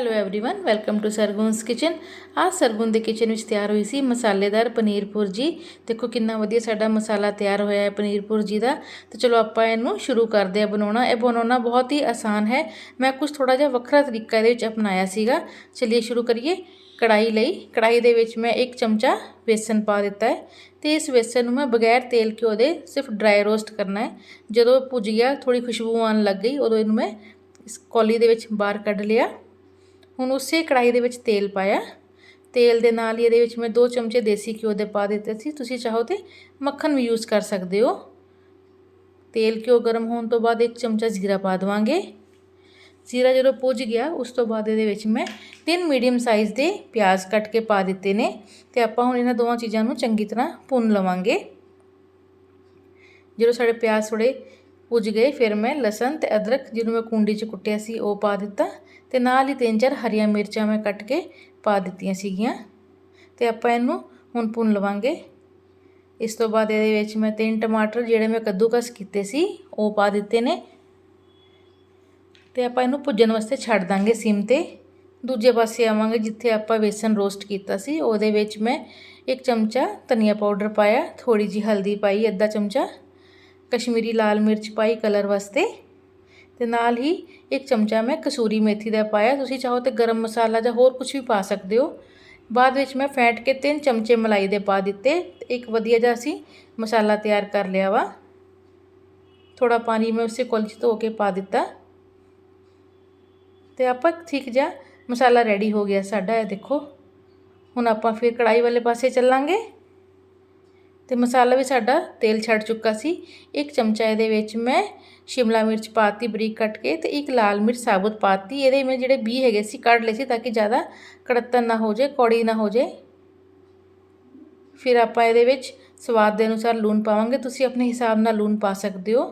hello everyone welcome to Sargun's kitchen ਆ ਸਰਗੁਨ ਦੇ kitchen ਵਿੱਚ ਤਿਆਰ ਹੋਈ ਸੀ ਮਸਾਲੇਦਾਰ ਪਨੀਰ ਭੁਰਜੀ ਦੇਖੋ ਕਿੰਨਾ ਵਧੀਆ ਸਾਡਾ ਮਸਾਲਾ ਤਿਆਰ ਹੋਇਆ ਹੈ ਪਨੀਰ ਭੁਰਜੀ ਦਾ ਤੇ ਚਲੋ ਆਪਾਂ ਇਹਨੂੰ ਸ਼ੁਰੂ ਕਰਦੇ ਆ ਬਣਾਉਣਾ ਇਹ ਬਣਾਉਣਾ ਬਹੁਤ ਹੀ ਆਸਾਨ ਹੈ ਮੈਂ ਕੁਝ ਥੋੜਾ ਜਿਹਾ ਵੱਖਰਾ ਤਰੀਕਾ ਇਹਦੇ ਵਿੱਚ ਅਪਣਾਇਆ ਸੀਗਾ ਚਲਿਏ ਸ਼ੁਰੂ ਕਰੀਏ ਕੜਾਈ ਲਈ ਕੜਾਈ ਦੇ ਵਿੱਚ ਮੈਂ 1 ਚਮਚਾ ਬੇਸਨ ਪਾ ਦਿੱਤਾ ਹੈ ਤੇ ਇਸ ਬੇਸਨ ਨੂੰ ਮੈਂ ਬਗੈਰ ਤੇਲ ਘਿਓ ਦੇ ਸਿਰਫ ਡਰਾਈ ਰੋਸਟ ਕਰਨਾ ਹੈ ਜਦੋਂ ਭੁੱਜ ਗਿਆ ਥੋੜੀ ਖੁਸ਼ਬੂ ਆਉਣ ਲੱਗ ਗਈ ਉਦੋਂ ਇਹਨੂੰ ਮੈਂ ਇਸ ਕੌਲੀ ਦੇ ਵਿੱਚ ਬਾਹਰ ਕੱਢ ਲਿਆ ਹੁਣ ਉਸੇ ਕੜਾਈ ਦੇ ਵਿੱਚ ਤੇਲ ਪਾਇਆ। ਤੇਲ ਦੇ ਨਾਲ ਹੀ ਇਹਦੇ ਵਿੱਚ ਮੈਂ 2 ਚਮਚੇ ਦੇਸੀ ਘਿਓ ਦੇ ਪਾ ਦਿੱਤੇ ਸੀ। ਤੁਸੀਂ ਚਾਹੋ ਤੇ ਮੱਖਣ ਵੀ ਯੂਜ਼ ਕਰ ਸਕਦੇ ਹੋ। ਤੇਲ ਘਿਓ ਗਰਮ ਹੋਣ ਤੋਂ ਬਾਅਦ 1 ਚਮਚਾ ਜ਼ੀਰਾ ਪਾ ਦਵਾਂਗੇ। ਜ਼ੀਰਾ ਜਦੋਂ ਪੁੱਜ ਗਿਆ, ਉਸ ਤੋਂ ਬਾਅਦ ਇਹਦੇ ਵਿੱਚ ਮੈਂ ਤਿੰਨ ਮੀਡੀਅਮ ਸਾਈਜ਼ ਦੇ ਪਿਆਜ਼ ਕੱਟ ਕੇ ਪਾ ਦਿੱਤੇ ਨੇ ਤੇ ਆਪਾਂ ਹੁਣ ਇਹਨਾਂ ਦੋਵਾਂ ਚੀਜ਼ਾਂ ਨੂੰ ਚੰਗੀ ਤਰ੍ਹਾਂ ਭੁੰਨ ਲਵਾਂਗੇ। ਜਦੋਂ ਸਾਡੇ ਪਿਆਜ਼ ਥੋੜੇ ਪੁੱਜ ਗਏ। ਫਿਰ ਮੈਂ ਲਸਣ ਤੇ ਅਦਰਕ ਜਿਹਨੂੰ ਮੈਂ ਕੁੰਡੀ 'ਚ ਕੁੱਟਿਆ ਸੀ, ਉਹ ਪਾ ਦਿੱਤਾ ਤੇ ਨਾਲ ਹੀ ਤਿੰਨ ਚਾਰ ਹਰੀਆਂ ਮਿਰਚਾਂ ਮੈਂ ਕੱਟ ਕੇ ਪਾ ਦਿੱਤੀਆਂ ਸੀਗੀਆਂ। ਤੇ ਆਪਾਂ ਇਹਨੂੰ ਹੁਣ ਭੁੰਨ ਲਵਾਂਗੇ। ਇਸ ਤੋਂ ਬਾਅਦ ਇਹਦੇ ਵਿੱਚ ਮੈਂ ਤਿੰਨ ਟਮਾਟਰ ਜਿਹੜੇ ਮੈਂ ਕੱਦੂਕਸ ਕੀਤੇ ਸੀ, ਉਹ ਪਾ ਦਿੱਤੇ ਨੇ। ਤੇ ਆਪਾਂ ਇਹਨੂੰ ਭੁੱਜਣ ਵਾਸਤੇ ਛੱਡ ਦਾਂਗੇ ਸਿਮ ਤੇ। ਦੂਜੇ ਪਾਸੇ ਆਵਾਂਗੇ ਜਿੱਥੇ ਆਪਾਂ ਵੇਸਨ ਰੋਸਟ ਕੀਤਾ ਸੀ, ਉਹਦੇ ਵਿੱਚ ਮੈਂ ਇੱਕ ਚਮਚਾ ਧਨੀਆ ਪਾਊਡਰ ਪਾਇਆ ਥੋੜੀ ਜੀ ਹਲਦੀ ਪਾਈ, ਅੱਧਾ ਚਮਚਾ। ਕਸ਼ਮੀਰੀ ਲਾਲ ਮਿਰਚ ਪਾਈ ਕਲਰ ਵਾਸਤੇ। ਤੇ ਨਾਲ ਹੀ ਇੱਕ ਚਮਚਾ ਮੈਂ ਕਸੂਰੀ ਮੇਥੀ ਦਾ ਪਾਇਆ। ਤੁਸੀਂ ਚਾਹੋ ਤੇ ਗਰਮ ਮਸਾਲਾ ਜਾਂ ਹੋਰ ਕੁਝ ਵੀ ਪਾ ਸਕਦੇ ਹੋ। ਬਾਅਦ ਵਿੱਚ ਮੈਂ ਫੈਂਟ ਕੇ ਤਿੰਨ ਚਮਚੇ ਮਲਾਈ ਦੇ ਪਾ ਦਿੱਤੇ। ਇੱਕ ਵਧੀਆ ਜਿਹਾ ਸੀ ਮਸਾਲਾ ਤਿਆਰ ਕਰ ਲਿਆ ਵਾ। ਥੋੜਾ ਪਾਣੀ ਮੈਂ ਉਸੇ ਕੋਲ ਚ ਧੋ ਕੇ ਪਾ ਦਿੱਤਾ। ਤੇ ਆਪਾਂ ਠੀਕ ਜਿਹਾ ਮਸਾਲਾ ਰੈਡੀ ਹੋ ਗਿਆ ਸਾਡਾ, ਇਹ ਦੇਖੋ। ਹੁਣ ਆਪਾਂ ਫਿਰ ਕੜਾਈ ਵਾਲੇ ਪਾਸੇ ਚੱਲਾਂਗੇ। ਤੇ ਮਸਾਲਾ ਵੀ ਸਾਡਾ ਤੇਲ ਛੱਡ ਚੁੱਕਾ ਸੀ। ਇੱਕ ਚਮਚਾ ਇਹਦੇ ਵਿੱਚ ਮੈਂ ਸ਼ਿਮਲਾ ਮਿਰਚ ਪਾਤੀ ਬਰੀਕ ਕੱਟ ਕੇ ਤੇ ਇੱਕ ਲਾਲ ਮਿਰਚ ਸਾਬੁਤ ਪਾਤੀ। ਇਹਦੇ ਮੈਂ ਜਿਹੜੇ ਬੀ ਹੈਗੇ ਸੀ ਕੱਢ ਲਏ ਸੀ ਤਾਂ ਕਿ ਜ਼ਿਆਦਾ ਕੜੱਤਨ ਨਾ ਹੋ ਜਾਏ, ਕੌੜੀ ਨਾ ਹੋ ਜਾਏ। ਫਿਰ ਆਪਾਂ ਇਹਦੇ ਵਿੱਚ ਸਵਾਦ ਦੇ ਅਨੁਸਾਰ ਲੂਣ ਪਾਵਾਂਗੇ। ਤੁਸੀਂ ਆਪਣੇ ਹਿਸਾਬ ਨਾਲ ਲੂਣ ਪਾ ਸਕਦੇ ਹੋ।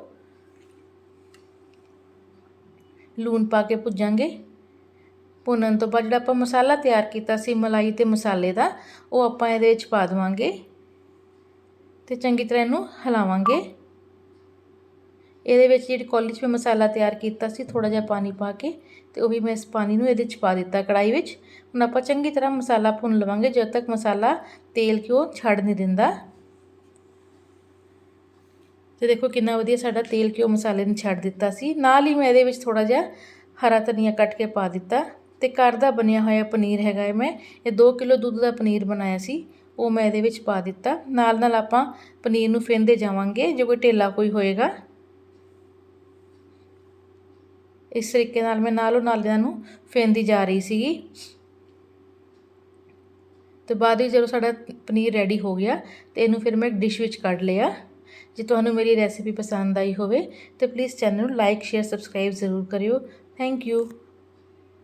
ਲੂਣ ਪਾ ਕੇ ਭੁੱਜਾਂਗੇ। ਭੁੰਨਣ ਤੋਂ ਬਾਅਦ ਜਿਹੜਾ ਆਪਾਂ ਮਸਾਲਾ ਤਿਆਰ ਕੀਤਾ ਸੀ ਮਲਾਈ ਤੇ ਮਸਾਲੇ ਦਾ, ਉਹ ਆਪਾਂ ਇਹਦੇ ਵਿੱਚ ਪਾ ਦਵਾਂਗੇ। ਤੇ ਚੰਗੀ ਤਰ੍ਹਾਂ ਇਹਨੂੰ ਹਿਲਾਵਾਂਗੇ। ਇਹਦੇ ਵਿੱਚ ਜਿਹੜੀ ਕੌਲੀ 'ਚ ਮੈਂ ਮਸਾਲਾ ਤਿਆਰ ਕੀਤਾ ਸੀ ਥੋੜਾ ਜਿਹਾ ਪਾਣੀ ਪਾ ਕੇ ਤੇ ਉਹ ਵੀ ਮੈਂ ਇਸ ਪਾਣੀ ਨੂੰ ਇਹਦੇ 'ਚ ਪਾ ਦਿੱਤਾ ਕੜਾਈ ਵਿੱਚ। ਹੁਣ ਆਪਾਂ ਚੰਗੀ ਤਰ੍ਹਾਂ ਮਸਾਲਾ ਭੁੰਨ ਲਵਾਂਗੇ, ਜਦੋਂ ਤੱਕ ਮਸਾਲਾ ਤੇਲ ਕਿਉਂ ਛੱਡ ਨਹੀਂ ਦਿੰਦਾ। ਤੇ ਦੇਖੋ ਕਿੰਨਾ ਵਧੀਆ ਸਾਡਾ ਤੇਲ ਕਿਉਂ ਮਸਾਲੇ ਨੇ ਛੱਡ ਦਿੱਤਾ ਸੀ। ਨਾਲ ਹੀ ਮੈਂ ਇਹਦੇ ਵਿੱਚ ਥੋੜਾ ਜਿਹਾ ਹਰਾ ਧਨੀਆ ਕੱਟ ਕੇ ਪਾ ਦਿੱਤਾ ਤੇ ਘਰ ਦਾ ਬਣਿਆ ਹੋਇਆ ਪਨੀਰ ਹੈਗਾ ਹੈ ਮੈਂ, ਇਹ 2 ਕਿਲੋ ਦੁੱਧ ਦਾ ਪਨੀਰ ਬਣਾਇਆ ਸੀ। ਉਹ ਮੈਂ ਇਹਦੇ ਵਿੱਚ ਪਾ ਦਿੱਤਾ। ਨਾਲ ਨਾਲ ਆਪਾਂ ਪਨੀਰ ਨੂੰ ਫੇਂਦੇ ਜਾਵਾਂਗੇ, ਜੇ ਕੋਈ ਢੇਲਾ ਕੋਈ ਹੋਏਗਾ। ਇਸ ਤਰੀਕੇ ਨਾਲ ਮੈਂ ਨਾਲੋਂ ਨਾਲ ਇਹਨਾਂ ਨੂੰ ਫੇਂਦੀ ਜਾ ਰਹੀ ਸੀਗੀ। ਤੇ ਬਾਅਦ ਵਿੱਚ ਜਦੋਂ ਸਾਡਾ ਪਨੀਰ ਰੈਡੀ ਹੋ ਗਿਆ, ਤੇ ਇਹਨੂੰ ਫਿਰ ਮੈਂ ਇੱਕ ਡਿਸ਼ ਵਿੱਚ ਕੱਢ ਲਿਆ। ਜੇ ਤੁਹਾਨੂੰ ਮੇਰੀ ਰੈਸਿਪੀ ਪਸੰਦ ਆਈ ਹੋਵੇ, ਤੇ ਪਲੀਜ਼ ਚੈਨਲ ਨੂੰ ਲਾਈਕ ਸ਼ੇਅਰ ਸਬਸਕ੍ਰਾਈਬ ਜ਼ਰੂਰ ਕਰਿਓ। Thank you